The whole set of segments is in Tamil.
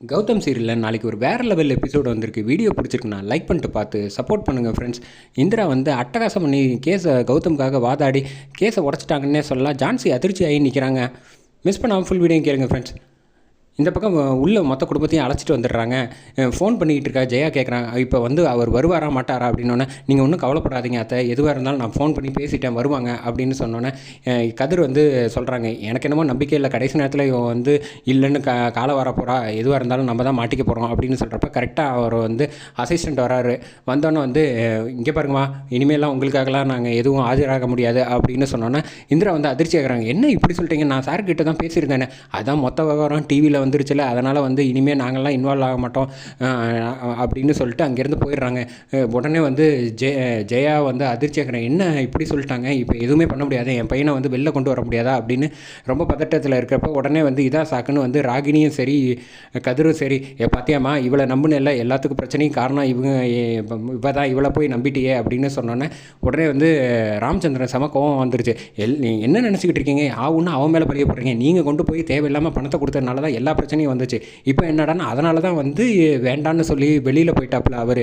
கௌதம் சீரியலில் நாளைக்கு ஒரு வேறு லெவல் எபிசோடு வந்திருக்கு. வீடியோ பிடிச்சிருக்குண்ணா லைக் பண்ணிட்டு பார்த்து சப்போர்ட் பண்ணுங்கள் ஃப்ரெண்ட்ஸ் இந்திரா வந்து அட்டகாசம் பண்ணி கேஸை கௌதம்காக வாதாடி கேஸை உடச்சிட்டாங்கன்னே சொல்லலாம். ஜான்சி அதிர்ச்சி ஆகி நிற்கிறாங்க மிஸ் பண்ணாமல் ஃபுல் வீடியோ கேளுங்க ஃப்ரெண்ட்ஸ் இந்த பக்கம் உள்ள மொத்த குடும்பத்தையும் அழைச்சிட்டு வந்துடுறாங்க. ஃபோன் பண்ணிக்கிட்டு இருக்கா? ஜெயா கேட்குறாங்க இப்போ வந்து அவர் வருவாரா மாட்டாரா அப்படின்னோடனே நீங்கள் ஒன்றும் கவலைப்படாதீங்க அத்தை. எதுவாக இருந்தாலும் நான் ஃபோன் பண்ணி பேசிட்டேன் வருவாங்க அப்படின்னு சொன்னோன்னே கதிர் வந்து சொல்கிறாங்க எனக்கு என்னமோ நம்பிக்கை இல்லை. கடைசி நேரத்தில் இவன் வந்து இல்லைன்னு கா காலை வரப்போகிறா எதுவாக இருந்தாலும் நம்ம தான் மாட்டிக்க போகிறோம் அப்படின்னு சொல்கிறப்ப கரெக்டாக அவர் வந்து அசிஸ்டண்ட் வராரு. வந்தோன்னே வந்து இங்கே பாருங்கம்மா. இனிமேலாம் உங்களுக்காகலாம் நாங்கள் எதுவும் ஆஜராக முடியாது அப்படின்னு சொன்னோன்னே இந்திரா வந்து அதிர்ச்சி ஆகிறாங்க. என்ன இப்படி சொல்லிட்டீங்க? நான் சார்கிட்ட தான் பேசியிருந்தேனே. அதான் மொத்த விவகாரம் டிவியில் வந்துருச்சுல அதனால் வந்து இனிமேல் நாங்கள்லாம் இன்வால்வ் ஆக மாட்டோம். அப்படின்னு சொல்லிட்டு அங்கேருந்து போயிடுறாங்க. உடனே வந்து ஜெய ஜெயா வந்து அதிர்ச்சி ஆகிறேன் என்ன இப்படி சொல்லிட்டாங்க? இப்போ எதுவுமே பண்ண முடியாது. என் பையனை வந்து வெளில கொண்டு வர முடியாதா? அப்படின்னு ரொம்ப பதட்டத்தில் இருக்கிறப்ப உடனே வந்து இதான் சாக்குன்னு வந்து ராகினியும் சரி கதிரும் சரி "ஏ, இவளை இவளை இல்லை. எல்லாத்துக்கும் பிரச்சனையும் காரணம் இவங்க இப்போ தான் இவளை போய் நம்பிட்டியே அப்படின்னு சொன்னோன்னே உடனே வந்து ராமச்சந்திரன் செம கோவம் வந்துருச்சு. எல் என்ன நினச்சிக்கிட்டு இருக்கீங்க? ஆவுன்னு அவன் மேலே பழிய போடுறீங்க. நீங்கள் கொண்டு போய் தேவையில்லாமல் பணத்தை கொடுத்ததுனால தான் எல்லா பிரச்சனையும் வந்துச்சு. இப்போ என்னடான்னா அதனால தான் வந்து வேண்டான்னு சொல்லி வெளியில் போயிட்டாப்புல அவர்.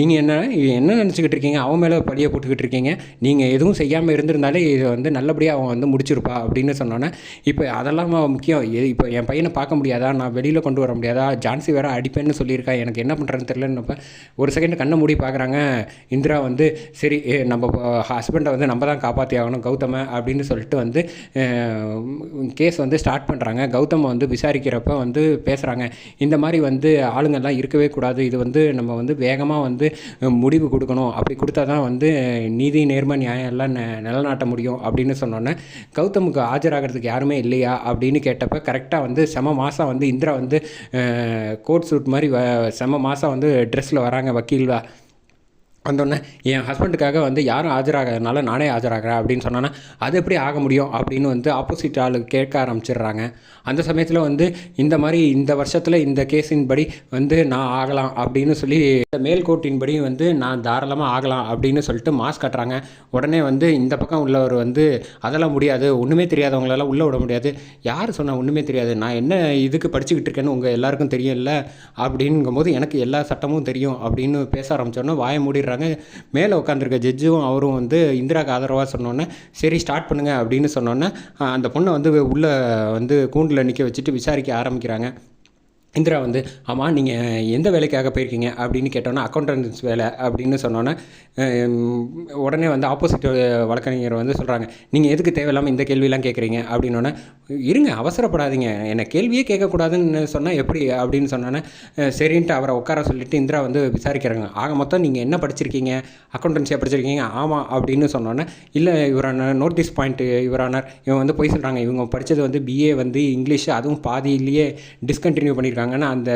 நீங்கள் என்ன என்ன நினச்சிக்கிட்டு இருக்கீங்க? அவன் மேலே பழியை போட்டுக்கிட்டு இருக்கீங்க. நீங்கள் எதுவும் செய்யாமல் இருந்திருந்தாலே இதை வந்து நல்லபடியாக அவன் வந்து முடிச்சிருப்பா அப்படின்னு சொன்னோன்னே இப்போ அதெல்லாம் முக்கியம். இப்போ என் பையனை பார்க்க முடியாதா? நான் வெளியில் கொண்டு வர முடியாதா? ஜான்சி வேற அடிப்பேன்னு சொல்லியிருக்கா. எனக்கு என்ன பண்ணுறேன்னு தெரியலன்னு ஒரு செகண்ட் கண்ணை மூடி பார்க்குறாங்க. இந்திரா வந்து சரி ஏ, நம்ம ஹஸ்பண்டை வந்து நம்ம தான் காப்பாற்றி ஆகணும் கௌதம அப்படின்னு சொல்லிட்டு வந்து கேஸ் வந்து ஸ்டார்ட் பண்ணுறாங்க கௌதம் வந்து விசாரிக்கிறப்ப வந்து பேசுகிறாங்க இந்த மாதிரி வந்து ஆளுங்கள்லாம் இருக்கவே கூடாது. இது வந்து நம்ம வந்து வேகமாக வந்து முடிவு கொடுக்கணும். அப்படி கொடுத்தா தான் வந்து நீதி நேர்மை நியாயம் எல்லாம் ந நிலநாட்ட முடியும் அப்படின்னு சொன்னோன்னே கௌதமுக்கு ஆஜராகிறதுக்கு யாருமே இல்லையா அப்படின்னு கேட்டப்ப கரெக்டாக வந்து செம மாதம் வந்து இந்திரா வந்து கோட் சூட் மாதிரி வ- செம மாதம் வந்து ட்ரெஸ்ஸில் வராங்க வக்கீல்வா. வந்தோடனே என் ஹஸ்பண்டுக்காக வந்து யாரும் ஆஜராகிறதுனால நானே ஆஜராகிறேன் அப்படின்னு சொன்னோன்னா அது எப்படி ஆக முடியும்? அப்படின்னு வந்து ஆப்போசிட் ஆள் கேட்க ஆரம்பிச்சிடுறாங்க. அந்த சமயத்தில் வந்து இந்த மாதிரி இந்த வருஷத்தில் இந்த கேஸின் படி வந்து நான் ஆகலாம் அப்படின்னு சொல்லி இந்த மேல்கோட்டின்படி வந்து நான் தாராளமாக ஆகலாம் அப்படின்னு சொல்லிட்டு மாஸ்க் கட்டுறாங்க. உடனே வந்து இந்த பக்கம் உள்ளவர் வந்து அதெல்லாம் முடியாது ஒன்றுமே தெரியாதவங்களெல்லாம் உள்ளே விட முடியாது. யார் சொன்னா ஒன்றுமே தெரியாது? நான் என்ன இதுக்கு படிச்சுக்கிட்டு இருக்கேன்னு உங்கள் எல்லாருக்கும் தெரியும்ல? அப்படிங்கும்போது எனக்கு எல்லா சட்டமும் தெரியும் அப்படின்னு பேச ஆரம்பித்தோன்னே வாய மூடிடுறாங்க. மேலே உட்காந்துருக்க ஜட்ஜும் அவரும் வந்து இந்திராக்கு ஆதரவாக சொன்னோன்னே சரி ஸ்டார்ட் பண்ணுங்க அப்படின்னு சொன்னோன்னே அந்த பொண்ணை வந்து உள்ளே வந்து கூண்டில் நிற்க வச்சுட்டு விசாரிக்க ஆரம்பிக்கிறாங்க. இந்திரா வந்து ஆமாம் நீங்கள் எந்த வேலைக்காக போயிருக்கீங்க? அப்படின்னு கேட்டோன்னா அக்கௌண்டன்ஸ் வேலை அப்படின்னு சொன்னோன்னே உடனே வந்து ஆப்போசிட் வழக்கறிஞர் வந்து சொல்கிறாங்க நீங்கள் எதுக்கு தேவையில்லாமல் இந்த கேள்வியெலாம் கேட்குறீங்க அப்படின்னோடனே இருங்க அவசரப்படாதீங்க என்னை கேள்வியே கேட்கக்கூடாதுன்னு சொன்னால் எப்படி? அப்படின்னு சொன்னோன்னே சரின்ட்டு அவரை உட்கார சொல்லிட்டு இந்திரா வந்து விசாரிக்கிறாங்க. ஆக மொத்தம் நீங்கள் என்ன படிச்சிருக்கீங்க? அக்கௌண்டன்சியாக படிச்சிருக்கீங்க? ஆமாம் அப்படின்னு சொன்னோன்னே இல்லை இவரான நோட்டீஸ் பாயிண்ட்டு இவரானார் இவன் வந்து போய் சொல்கிறாங்க இவங்க படித்தது வந்து பிஏ வந்து இங்கிலீஷ் அதுவும் பாதியிலேயே டிஸ்கண்டினியூ பண்ணியிருக்காங்கன்னு அந்த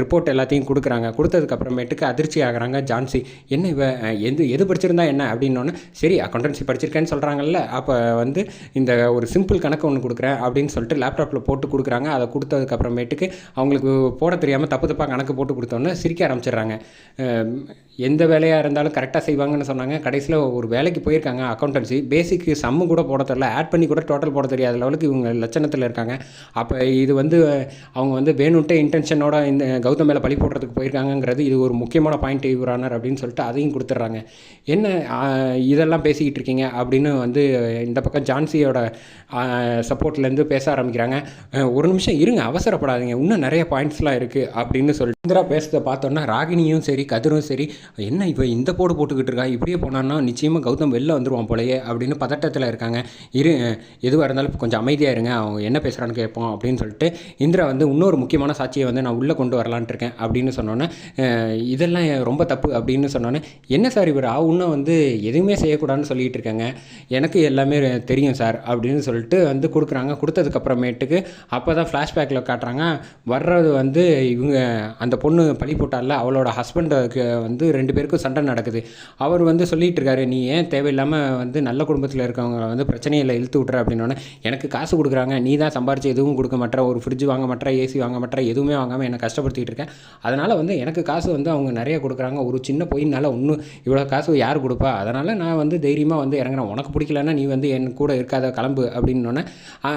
ரிப்போர்ட் எல்லாத்தையும் கொடுக்குறாங்க. கொடுத்ததுக்கப்புறமேட்டுக்கு அதிர்ச்சி ஆகிறாங்க. ஜான்சி என்ன இவ எது எது படிச்சிருந்தா என்ன அப்படின்னோன்னு சரி அக்கௌண்டன்சி படிச்சிருக்கேன்னு சொல்கிறாங்கல்ல அப்போ வந்து இந்த ஒரு சிம்பிள் கணக்கு ஒன்று கொடுக்குறேன் அப்படின்னு சொல்லிட்டு லேப்டாப்பில் போட்டு கொடுக்குறாங்க. அதை கொடுத்ததுக்கப்புறமேட்டுக்கு அவங்களுக்கு போட தெரியாமல் தப்பு தப்பாக கணக்கு போட்டு கொடுத்தோன்னே சிரிக்க ஆரம்பிச்சிடுறாங்க. எந்த வேலையாக இருந்தாலும் கரெக்டாக செய்வாங்கன்னு சொன்னாங்க. கடைசியில் ஒரு வேலைக்கு போயிருக்காங்க அக்கௌண்டன்சி பேசிக்கு சம்மு கூட போட தெரில ஆட் பண்ணி கூட டோட்டல் போட தெரியாத லெவலுக்கு இவங்க லட்சணத்தில் இருக்காங்க. அப்போ இது வந்து அவங்க வந்து வேணுன்ட்டு இன்டென்ஷனோட இந்த கௌதம் மேலே பழி போடுறதுக்கு போயிருக்காங்கங்கிறது இது ஒரு முக்கியமான பாயிண்ட் இவரானர் அப்படின்னு சொல்லிட்டு அதையும் கொடுத்துட்றாங்க. என்ன இதெல்லாம் பேசிக்கிட்டு இருக்கீங்க அப்படின்னு வந்து இந்த பக்கம் ஜான்சியோட சப்போர்ட்லேருந்து பேச ஆரம்பிக்கிறாங்க. ஒரு நிமிஷம் இருங்க அவசரப்படாதீங்க. இன்னும் நிறைய பாயிண்ட்ஸ்லாம் இருக்குது அப்படின்னு சொல்லிட்டு இந்திரா பேசுறதை பார்த்தோன்னா ராகினியும் சரி கதிரும் சரி என்ன இப்போ இந்த போடு போட்டுக்கிட்டு இருக்கா? இப்படியே போனான்னா நிச்சயமாக கௌதம் வெளில வந்துருவான் போலயே அப்படின்னு பதட்டத்தில் இருக்காங்க. இரு எதுவாக இருந்தாலும் கொஞ்சம் அமைதியாக இருங்க. அவங்க என்ன பேசுகிறான்னு கேட்போம் அப்படின்னு சொல்லிட்டு இந்திரா வந்து இன்னொரு முக்கியமான சாட்சியை வந்து நான் உள்ளே கொண்டு வரலான்ட்டு இருக்கேன் அப்படின்னு சொன்னோன்னே இதெல்லாம் ரொம்ப தப்பு அப்படின்னு சொன்னோன்னே என்ன சார் இவர் ஆவுன்னா வந்து எதுவுமே செய்யக்கூடாதுன்னு சொல்லிட்டு இருக்காங்க. எனக்கு எல்லாமே தெரியும் சார் அப்படின்னு சொல்லிட்டு வந்து கொடுக்குறாங்க. கொடுத்ததுக்கப்புறமேட்டுக்கு அப்போ தான் ஃப்ளாஷ்பேக்கில் காட்டுறாங்க. வர்றது வந்து இவங்க அந்த பொண்ணு பழி போட்டால அவளோட ஹஸ்பண்டுக்கு வந்து ரெண்டு பேருக்கும் சண்டை நடக்குது. அவர் வந்து சொல்லிட்டு இருக்காரு நீ ஏன் தேவையில்லாமல் வந்து நல்ல குடும்பத்தில் இருக்கவங்க வந்து பிரச்சனையில் இழுத்து விட்ற அப்படின்னோடனே எனக்கு காசு கொடுக்குறாங்க. நீ தான் சம்பாரிச்சு எதுவும் கொடுக்க மாட்டேற ஒரு ஃப்ரிட்ஜ் வாங்க மாட்டேற ஏசி வாங்க மாட்டேற எதுவுமே வாங்காமல் என்னை கஷ்டப்படுத்திக்கிட்டு இருக்கேன். அதனால் வந்து எனக்கு காசு வந்து அவங்க நிறைய கொடுக்குறாங்க. ஒரு சின்ன பொயினால இன்னும் இவ்வளோ காசு யார் கொடுப்பா? அதனால் நான் வந்து தைரியமாக வந்து இறங்குறேன். உனக்கு பிடிக்கலன்னா நீ வந்து என் கூட இருக்காத கிளம்பு அப்படின்னோடனே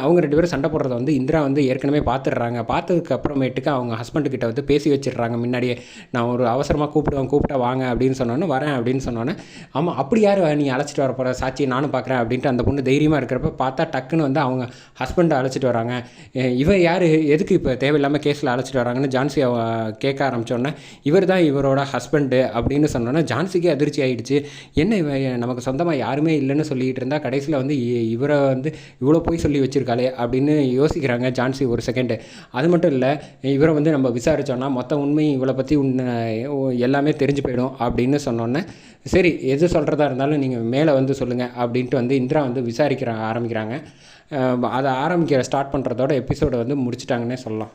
அவங்க ரெண்டு பேரும் சண்டை போடுறத வந்து இந்திரா வந்து ஏற்கனவே பார்த்துடுறாங்க. பார்த்ததுக்கு அப்புறமேட்டுக்கு அவங்க ஹஸ்பண்டுக்கிட்ட வந்து பேசி வச்சிடுறாங்க முன்னாடியே. நான் ஒரு அவசரமாக கூப்பிடுவேன் கூப்பிட்டா வாங்க அப்படின்னு சொன்னோன்னே வரேன் அப்படின்னு சொன்னோன்னே ஆமாம் அப்படி யார் நீ அழைச்சிட்டு வர போகிற சாட்சி நானும் பார்க்குறேன் அப்படின்ட்டு அந்த பொண்ணு தைரியமாக இருக்கிறப்ப பார்த்தா டக்குன்னு வந்து அவங்க ஹஸ்பண்டை அழைச்சிட்டு வராங்க. இவன் யார்? எதுக்கு இப்போ தேவையில்லாமல் கேஸில் அழைச்சிட்டு வராங்கன்னு ஜான்சி கேட்க ஆரம்பிச்சோன்னே இவர் தான் இவரோட ஹஸ்பண்டு அப்படின்னு சொன்னோன்னே ஜான்சிக்கே அதிர்ச்சி ஆகிடுச்சு என்ன இவ நமக்கு சொந்தமாக யாருமே இல்லைன்னு சொல்லிட்டு இருந்தால் கடைசியில் வந்து இ- இவரை வந்து இவ்வளோ போய் சொல்லி வச்சிருக்காளே அப்படின்னு யோசிக்கிறாங்க ஜான்சி ஒரு செகண்டு அது மட்டும் இல்லை இவரை வந்து நம்ம விசாரிச்சோன்னா மொத்த உண்மையும் இவளை பற்றி உன்னை எல்லாமே தெரிஞ்சு போயிடும் அப்படின்னு சொன்னோன்னே சரி எது சொல்கிறதா இருந்தாலும் நீங்கள் மேலே வந்து சொல்லுங்கள் அப்படின்ட்டு வந்து இந்திரா வந்து விசாரிக்கிற ஆரம்பிக்கிறாங்க. அதை ஆரம்பிக்கிற ஸ்டார்ட் பண்ணுறதோட எபிசோடை வந்து முடிச்சிட்டாங்கன்னே சொல்லலாம்.